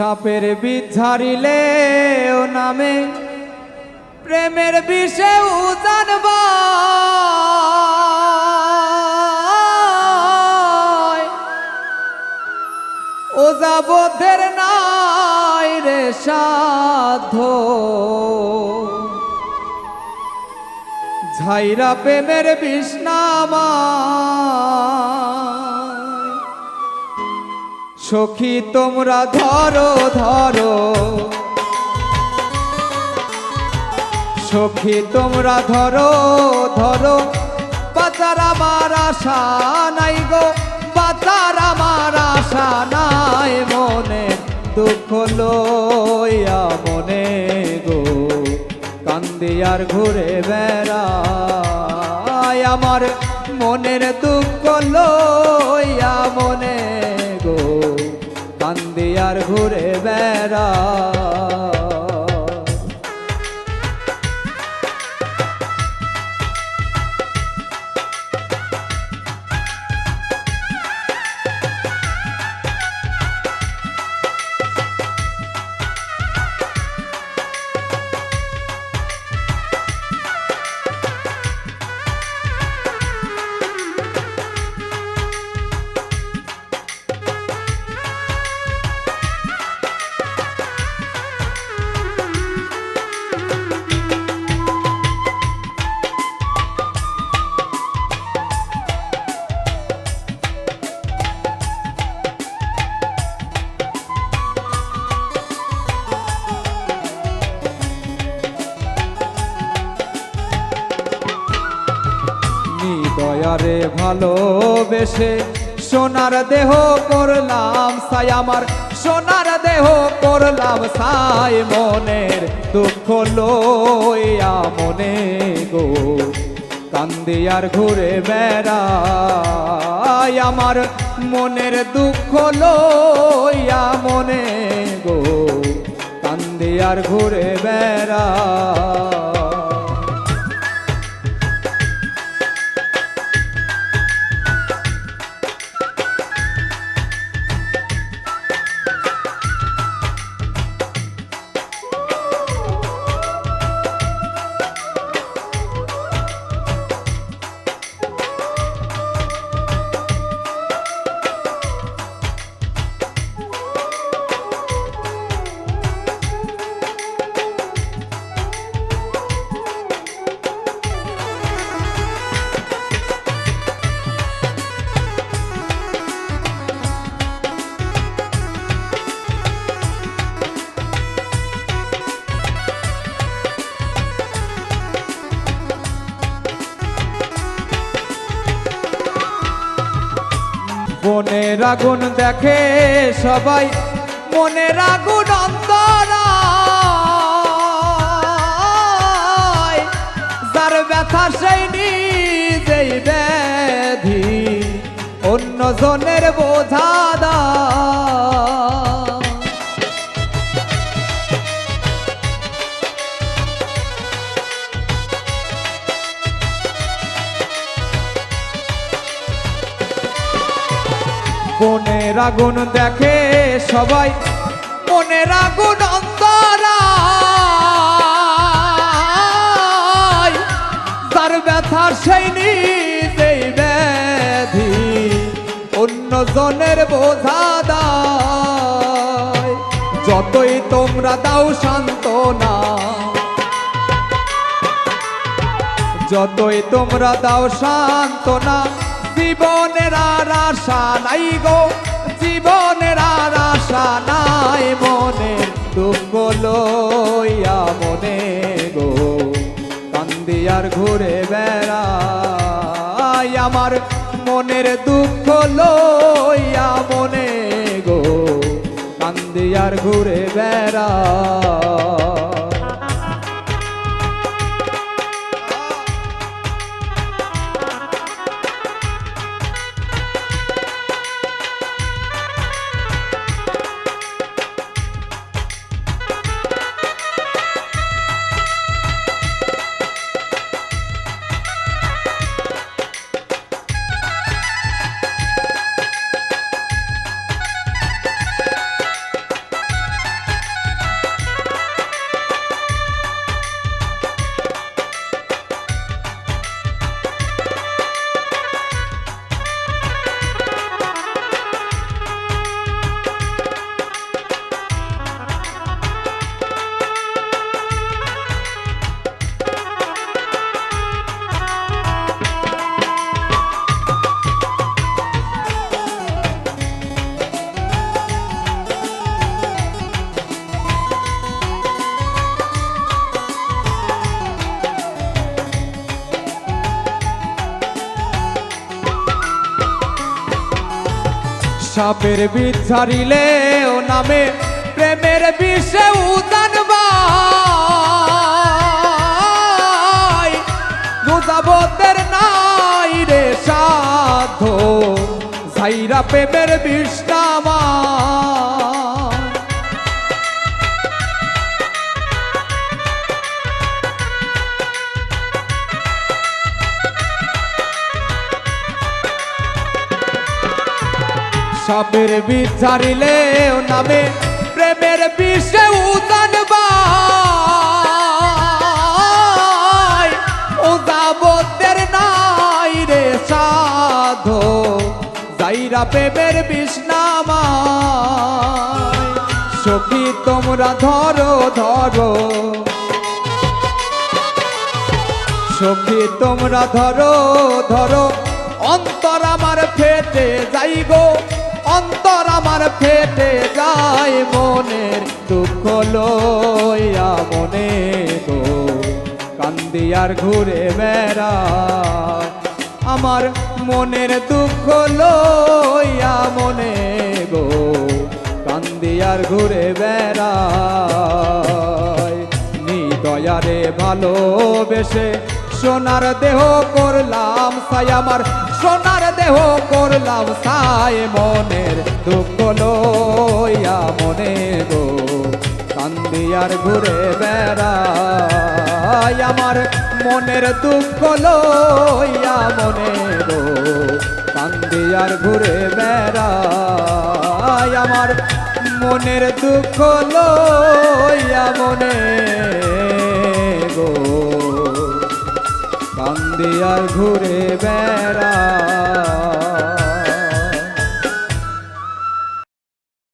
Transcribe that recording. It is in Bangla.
সাপের বীজ ঝাড়িলে ও নামে। প্রেমের বিষে উজানব ও যাবধের নাই রে সাধ্য। ঝাইরা প্রেমের বিষ্ণামা সখী, তোমরা ধরো ধরো। সখী, তোমরা ধরো ধরো। বাজার আমার আশা নাই গো, বাজার আমার আশা নাই মনে। দুঃখ লইয়া মনে গো, কান্দি আর ঘুরে বেড়ায়। আমার মনের দুঃখ গো কান্দি আর ঘুরে বেড়ায়। দয়ারে ভালোবেসে সোনার দেহ করলাম সাই আমার, সোনার দেহ করলাম সাই মনের দুঃখ লইয়া মনে গো। কান্দি আর ঘুরে বেড়াই আমার, মনের দুঃখ লইয়া মনে গো। কান্দি আর ঘুরে বেড়াই মনের আগুন দেখে সবাই, মনের আগুন অন্তরা যার ব্যথা সেই নিজেই ব্যাধি অন্য জনের বোঝা মনের আগুন দেখে সবাই। মনের আগুন অন্তরা তার ব্যথা সেই নিজেই ব্যাধি অন্য জনের বোঝা দায়। যতই তোমরা দাও শান্তনা যতই তোমরা দাও সান্ত্বনা। জীবনের আর আশা নাই গো। জীবনের আর আশা নাই মনে, দুঃখ লইয়া মনে গো। কান্দি আর ঘুরে বেড়াই আমার মনের দুঃখ লইয়া মনে গো। কান্দি আর ঘুরে বেড়াই সাপের বিচারিলে ও নামে প্রেমের বিষে উদান দুজাবতের নাই রে সাধ সাইরা প্রেমের বিষ্ণামা সাপের বিচারিলে নামে প্রেমের বিষে উদান ভাই উদাবতের নাই রে সাধো, যাইরা প্রেমের বিষ্ণামায় সখী, তোমরা ধরো ধরো। সখী, তোমরা ধরো ধরো। অন্তর আমার ফেটে যাই গো অন্তর আমার ফেটে যায় মনের দুঃখ লইয়া মনে গো কান্দিয়ার ঘুরে বেড়া, আমার মনের দুঃখ লইয়া মনে গো। কান্দিয়ার ঘুরে বেড়ায়, নিদয়ারে ভালোবেসে সোনার দেহ করলাম সাই আমার, সোনার দেহ করলাম সাই মনের দুঃখ লইয়া মনে গো। কান্দিয়ার ঘুরে বেড়াই আমার, মনের দুঃখ লইয়া মনে গো। কান্দিয়ার ঘুরে বেড়াই আমার, মনের দুঃখ লইয়া মনে গো। দিয়ার ঘুরে বেড়া